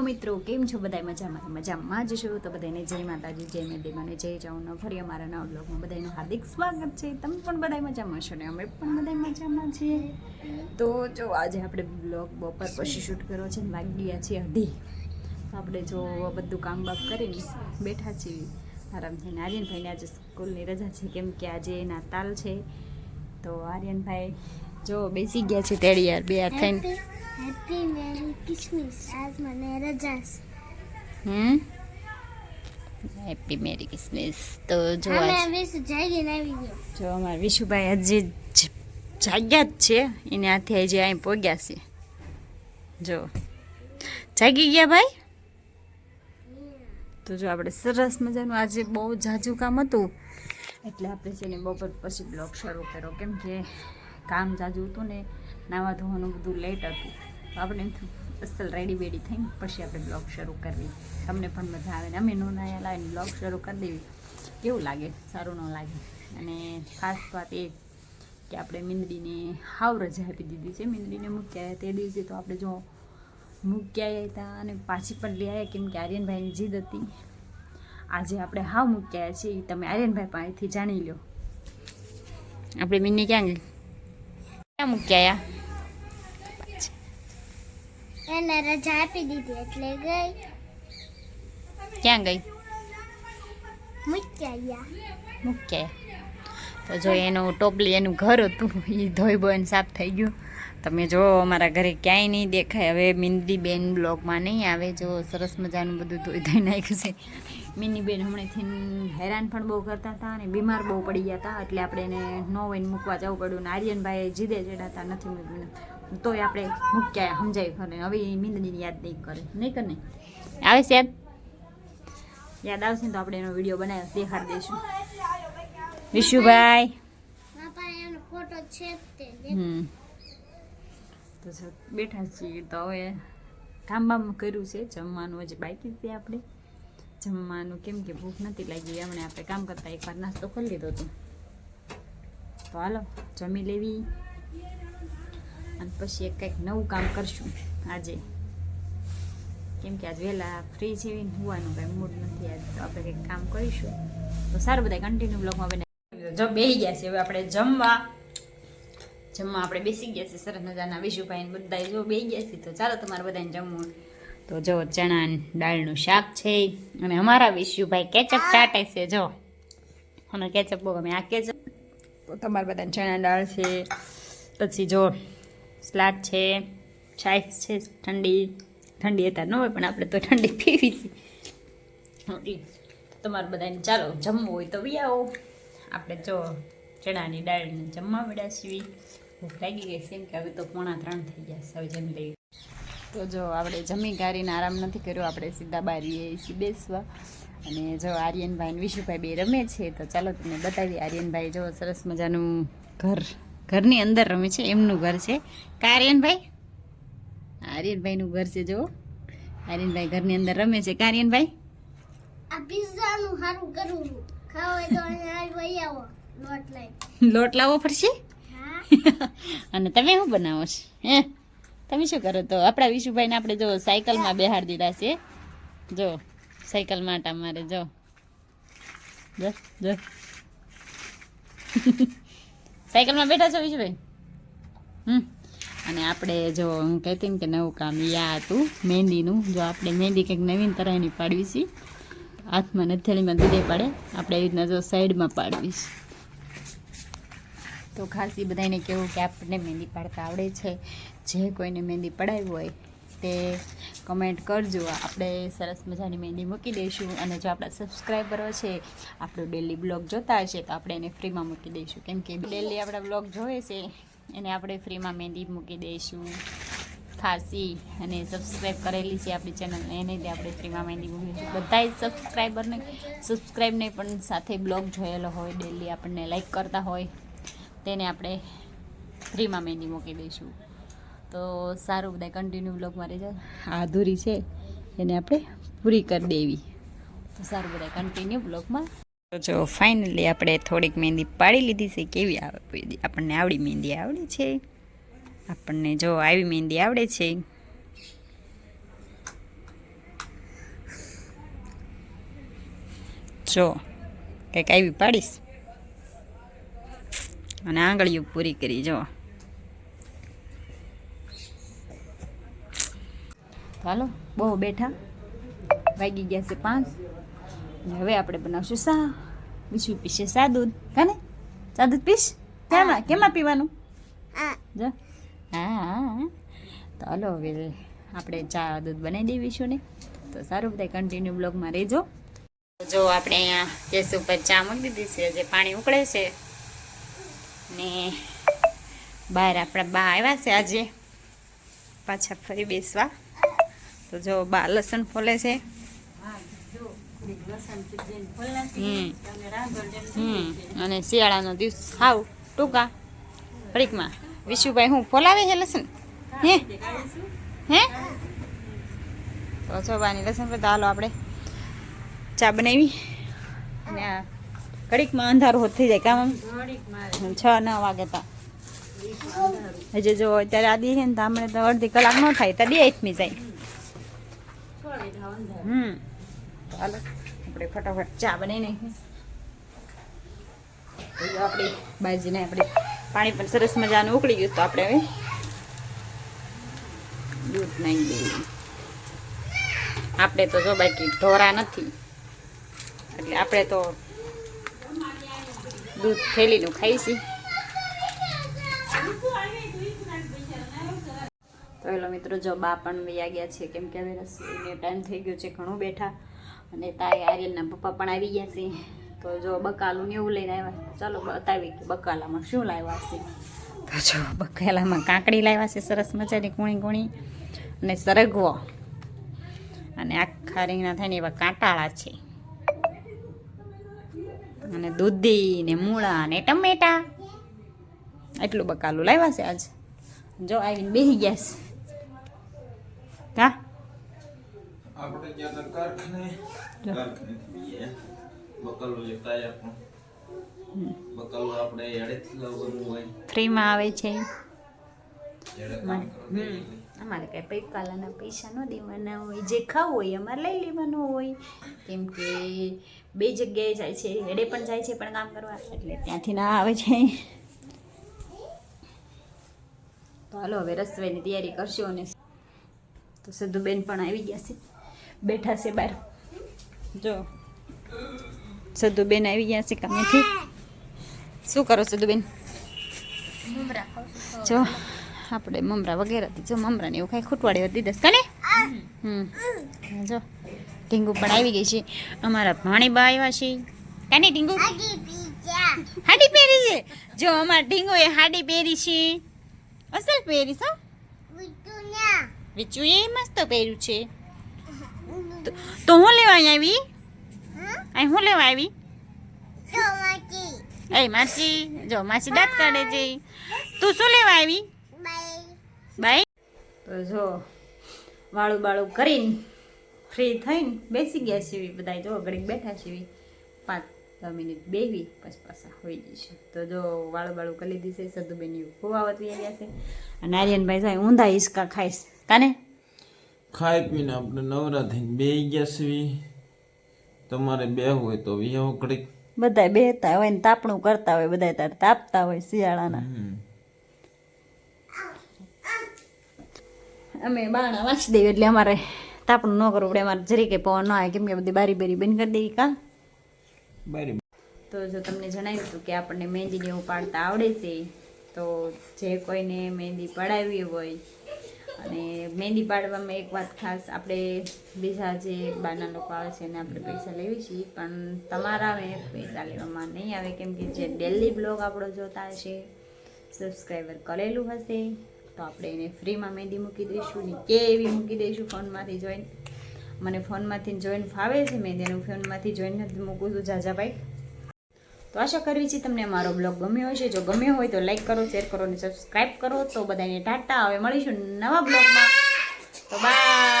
મિત્રો, કેમ છો બધા મજામાં? મજામાં જ છો? તો બધાને જય માતાજી, જય મેદેમાને જય જાઉં ફરી અમારા નવા બ્લોગમાં બધાનું હાર્દિક સ્વાગત છે. તમે પણ બધા મજામાં છો ને? અમે પણ બધા મજામાં છીએ. તો જો, આજે આપણે બ્લોગ બપોર પછી શૂટ કર્યો છે ને, વાગી ગયા છીએ અઢી. તો આપણે જો બધું કામ બાપ કરીને બેઠા છીએ. આરામથી થઈને આર્યનભાઈને આજે સ્કૂલની રજા છે, કેમ કે આજે એના તાલ છે. તો આર્યનભાઈ જો બેસી ગયા છે તેડી યાર બે હાથ થઈને. હેપી મેરી ક્રિસમસ આજ મને રજા હમ હેપી મેરી ક્રિસમસ તો જો અમે જાગીને આવી ગયા જો અમારા વિશુભાઈ હજી જાગ્યા જ છે એને હાથે હજી અહીં પોગ્યા છે જો જાગી ગયા ભાઈ તો જો આપણે સરસ મજાનું આજે બહુ ઝાઝું કામ હતું એટલે આપણે છે ને બપોર પછી બ્લોગ શરૂ કર્યો કેમ કે કામ ઝાઝું હતું ને નાવા ધોવાનું બધું લેટ હતું. આપણે અસલ રેડી બેડી થઈને પછી આપણે બ્લોગ શરૂ કરવી. તમને પણ મજા આવે ને અમે નો નાયા લાવીને બ્લોગ શરૂ કરી દેવી. કેવું લાગે? સારું ન લાગે? અને ખાસ વાત એ કે આપણે મીંદડીને હાવ રજા આપી દીધી છે. મીંદડીને મૂક્યા તે દિવસે તો આપણે જો મૂક્યા હતા અને પાછી પણ લઈ આવ્યા. કેમ કે આર્યનભાઈની જીદ હતી. આજે આપણે હાવ મૂક્યા છીએ. તમે આર્યનભાઈ પાસેથી જાણી લો આપણે મિની ક્યાં ક્યાં મૂક્યા? એને રજા આપી દીધી એટલે ગઈ. ક્યાં ગઈ? મુક્યા મુક્યા. તો જો એનું ટોપલી એનું ઘર હતું એ ધોઈ બોઈને સાફ થઈ ગયું. તમે જો અમારા ઘરે ક્યાંય નહીં દેખાય. હવે મિન્દી બેન બ્લોગમાં નહીં આવે. જો સરસ મજાનું બધું ધોઈ ધોઈ નાખ્યું છે. મિની બેન હમણાંથી હેરાન પણ બહુ કરતા હતા અને બીમાર બહુ પડી ગયા હતા. એટલે આપણે એને નો વહીને મૂકવા જવું પડ્યું ને આર્યનભાઈ જીદે ચડાતા નથી મૂક્યું. તોય આપણે મૂક્યા સમજાય ખરે હવે એ મિંદડીની યાદ નહીં કરે. નહીં કરે આવે છે યાદ યાદ આવશે ને તો આપણે એનો વીડિયો બનાવી દેખાડી દઈશું. વિશુભાઈ? બાપા એનો ફોટો છે જ તે હમ. તો બેઠા છીએ તો હવે કામ બામ કર્યું છે. જમવાનું હજી બાકી છે આપણે. જમવાનું કેમ કે ભૂખ નથી લાગી. એમણે આપણે કામ કરતા એકવાર નાસ્તો ખોલી લીધો હતો. તો હાલો જમી લેવી. અને પછી એક કંઈક નવું કામ કરશું આજે. કેમ કે આજ વહેલા ફ્રી છે હોવાનું કંઈ મૂડ નથી, આજ તો આપણે કંઈક કામ કરીશું. તો સારું બધા કન્ટિન્યુ બ્લોગમાં બને જો બેસી ગયા છે, હવે આપણે જમવા. જમવા આપણે બેસી ગયા છે, સરસ મજાના વિશુભાઈ બધા જો બેસી ગયા છે, તો ચાલો તમારે બધાને જમવું. તો જો ચણા દાળનું શાક છે, અને અમારા વિશુભાઈ કેચઅપ ચાટે છે, જો. અને કેચઅપ બહુ ગમે. આ કેચઅપ તો તમારા બધાને ચણા દાળ છે, પછી જો સલાડ છે છાશ છે ઠંડી ઠંડી હતા ન હોય પણ આપણે તો ઠંડી પીવી છે. તમારે બધાને ચાલો જમવું હોય તો આવો. આપણે જો ચણાની દાળને જમવા મળ્યા છીએ. ભૂખ લાગી ગઈ છે એમ કે હવે તો પોણા ત્રણ થઈ ગયા હવે જમી લઈએ. તો જો આપણે જમી ગારીને આરામ નથી કર્યો આપણે સીધા બારીએ એસી બેસવા. અને જો આર્યનભાઈ અને વિશુભાઈ બે રમે છે તો ચાલો તમને બતાવીએ. આર્યનભાઈ જો સરસ મજાનું ઘર ઘરની અંદર રમે છે એમનું ઘર છે. કા આર્યનભાઈ આર્યનભાઈનું ઘર છે જો આર્યનભાઈ ઘરની અંદર રમે છે. કા આર્યનભાઈ આ પિઝા નું સારું કરવું ખાવ હોય તો અહીંયા આવી આવો. લોટ લાવવો પડશે? અને તમે શું બનાવો છો? હે? તમે શું કરો તો? આપણા વિશુભાઈને આપણે જો સાયકલમાં બેહાડ દીધા છે. જો સાયકલ માટે મારે જો. જો જો. સાયકલમાં બેઠા છો વિશુભાઈ હમ. અને આપણે જો હું કહેતી ને કે નવું કામ યા હતું, મહેંદીનું. જો આપણે મહેંદી કંઈક નવીન તરહની પાડવી છે. હાથમાં નથેળીમાં દૂધે પાડે. આપણે એવી રીતના જો સાઈડમાં પાડવી છે. તો ખાસ એ બધાને કેવું કે આપણને મહેંદી પાડતા આવડે છે. જે કોઈને મહેંદી પડાવી હોય તે કમેન્ટ કરજો. આપણે સરસ મજાની મહેંદી મૂકી દઈશું અને જો આપણા સબસ્ક્રાઈબરો છે, આપણો ડેલી બ્લોગ જોતા હશે, તો આપણે એને ફ્રીમાં મૂકી દઈશું. કેમ કે ડેલી આપણા બ્લોગ જોવે છે, એને આપણે ફ્રીમાં મહેંદી મૂકી દઈશું. ખાસી અને સબસ્ક્રાઈબ કરેલી છે આપણી ચેનલ એને તે આપણે ફ્રીમાં મહેંદી મૂકીશું બધા જ સબસ્ક્રાઈબરને સબસ્ક્રાઈબને પણ સાથે બ્લોગ જોયેલો હોય ડેલી આપણને લાઈક કરતા હોય, તેને આપણે ફ્રીમાં મહેંદી મૂકી દઈશું. તો સારું બધા કન્ટિન્યુ બ્લોગમાં રહેજો. આ અધૂરી છે, એને આપણે પૂરી કરી દેવી. તો સારું બધા કન્ટિન્યુ બ્લોગમાં તો જો ફાઇનલી આપણે થોડીક મહેંદી પાડી લીધી છે, કેવી આવે આપણને આવડી મહેંદી આવડે છે. આપણને જો, આવી મહેંદી આવડે છે. જો, કંઈક આવી પાડીશ. અને આંગળીઓ પૂરી કરી, જો. ચાલો બહુ બેઠા. વાગી ગયા છે પાંચ. અને હવે આપણે બનાવશું સા બીજું પીશે સા દૂધ કાને સા દૂધ પીશ? કેમાં? કેમાં પીવાનું? જો. હા હા. તો હાલો હવે આપણે ચા દૂધ બનાવી દેવીશું ને. તો સારું બધા કન્ટિન્યુ બ્લોગમાં રહેજો. જો આપણે અહીંયા ગેસ ઉપર ચા મૂકી દીધી છે. જે પાણી ઉકળે છે. ને બહાર આપણા બા આવ્યા છે આજે. પાછા ફરી બેસવા. તો જો બા લસણ ફોલે છે. અને શિયાળાનો દિવસ હાવ ટૂંકા. ઘડીકમાં વિશુભાઈ હું ફોલાવે છે લસણ? હે હે? તો ચોબાની લસણ પર હાલો આપણે ચા બનાવી. અને આ ઘડીકમાં અંધારું હોત થઈ જાય કામ છ ન વાગે તા. હજી જો અત્યારે આદી છે ને તો હમણાં તો અડધી કલાક ન થાય તો બે આઠમી જાય. ફટાફટ ચા બનાવી આપણી પાણી પણ સરસ મજાનું ઉકળી ગયું તો આપણે હવે દૂધ નાખી આપણે તો જો બાકી ઢોરા નથી. એટલે આપણે તો દૂધ થેલીનું ખાઈશી. તો હેલો મિત્રો, જો બા પણ વૈયા ગયા છે. કેમ કે હવે રસોઈને ટાઈમ થઈ ગયો છે, ઘણું બેઠા. અને તાય આર્યનના પપ્પા પણ આવી ગયા છે. તો જો બકાલું ને એવું લઈને આવ્યા ચાલો બતાવી કે બકાલામાં શું લાવ્યા છે. તો જો બકાલામાં કાંકડી લાવ્યા છે, સરસ મજાની કૂણી કૂણી અને સરગવો. અને આખા રીંગણા થાય ને એવા કાંટાળા છે. અને દૂધી ને મૂળા ને ટમેટા. એટલું બકાલું લાવ્યા છે આજ. જો આવીને બેસી ગયા છે. કા? આપણે તો કારખાને જો. કારખાનેથી લઈએ. લેતા આપણો બકલો આપણે એડેથી લાવવાનું હોય. ફ્રીમાં આવે છે. અમારે કઈ પૈકાલાના પૈસા ન દેવાના હોય. જે ખાવું હોય અમારે લઈ લેવાનું હોય. કેમ કે બે જગ્યાએ જાય છે. એડે પણ જાય છે પણ કામ કરવા. એટલે ત્યાંથી ના આવે છે. તો હાલો હવે રસોઈની તૈયારી કરશો અને તો સદુબેન પણ આવી ગયા છે. બેઠા છે બહાર જો. સદુબેન આવી ગયા છે કામેથી. શું કરો સદુબેન જો આપણે મમરા વગેરે જો મમરા ને એવું કાંઈ ખૂટવાડી હતી દસ કને? હમ. જો ઢીંગુ પણ આવી ગઈ છે. અમારા ભાણીબા આવ્યા છે. કાને ઢીંગુ? હાડી પહેરી છે. જો અમારા ઢીંગુએ એ હાડી પહેરી છે. અસલ પહેરી છો વિચુ એ મસ્ત પહેર્યું છે. તો- હું લેવા આવી? અહીં હું લેવા આવી? ટોમાટી એ માસી જો માસી દાંત કાઢે છે. તું શું લેવા આવી? બાય બાય તો જો વાળું બાળું કરીને ફ્રી થઈને બેસી ગયા છીએ બધા જો ઘડીક બેઠા છીએ. પાંચ દસ મિનિટ બેવી પછી પાછા હોઈ જશે તો જો વાળું બાળું કરી લીધી છે સદુબેન ખોવાવત આવી આવ્યા છે. અને આર્યનભાઈ સાહેબ ઊંધા હિસકા ખાઈશ કાને? ખાઈ પીને આપણે નવરા થઈને બે ગયા છીએ. તમારે બે હોય તો વિહો ઘડીક. બધા બેતા હોય ને તાપણું કરતા હોય બધા તાર તાપતા હોય શિયાળાના. અમે બાણા વાંચી દઈએ એટલે અમારે તાપણું ન કરવું પડે અમારે જરી કે પવન ન આવે. કેમ કે બધી બારી બારી બંધ કરી દેવી કા બારી તો જો તમને જણાવ્યું હતું કે આપણને મહેંદીને એવું પાડતા આવડે છે તો જે કોઈને મહેંદી પડાવી હોય અને મહેંદી પાડવામાં એક વાત ખાસ, આપણે બીજા જે બાના લોકો આવે છે એને આપણે પૈસા લેવી છીએ, પણ તમારા મેં પૈસા લેવામાં નહીં આવે, કેમ કે જે ડેલી બ્લોગ આપણો જોતા હશે સબસ્ક્રાઈબર કરેલું હશે, તો આપણે એને ફ્રીમાં મહેંદી મૂકી દઈશું ને કે એવી મૂકી દઈશું ફોનમાંથી જોઈન. મને ફોનમાંથી જોઈન ફાવે છે મહેંદીનું ફોનમાંથી જોઈન નથી મૂકું છું જાજાભાઈ. તો આશા કરવી છે તમને મારો બ્લોગ ગમ્યો હશે. જો ગમ્યો હોય તો લાઈક કરો શેર કરો અને સબસ્ક્રાઈબ કરો. તો બધાને ટાટા. હવે મળીશું નવા બ્લોગમાં. તો બાય